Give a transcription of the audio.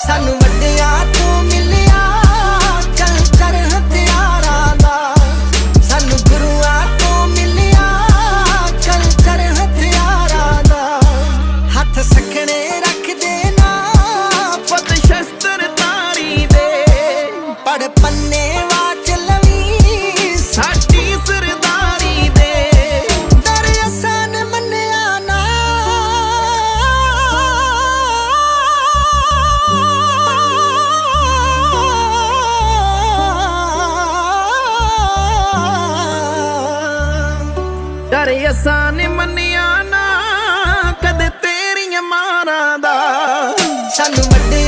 山。ਡਰ ਅਸਾਂ ਨੇ ਮੰਨਿਆ ਨਾ ਕਦੇ ਤੇਰੀਆਂ ਮਾਰਾਂ ਦਾ। ਸਾਨੂੰ ਵੱਡੇ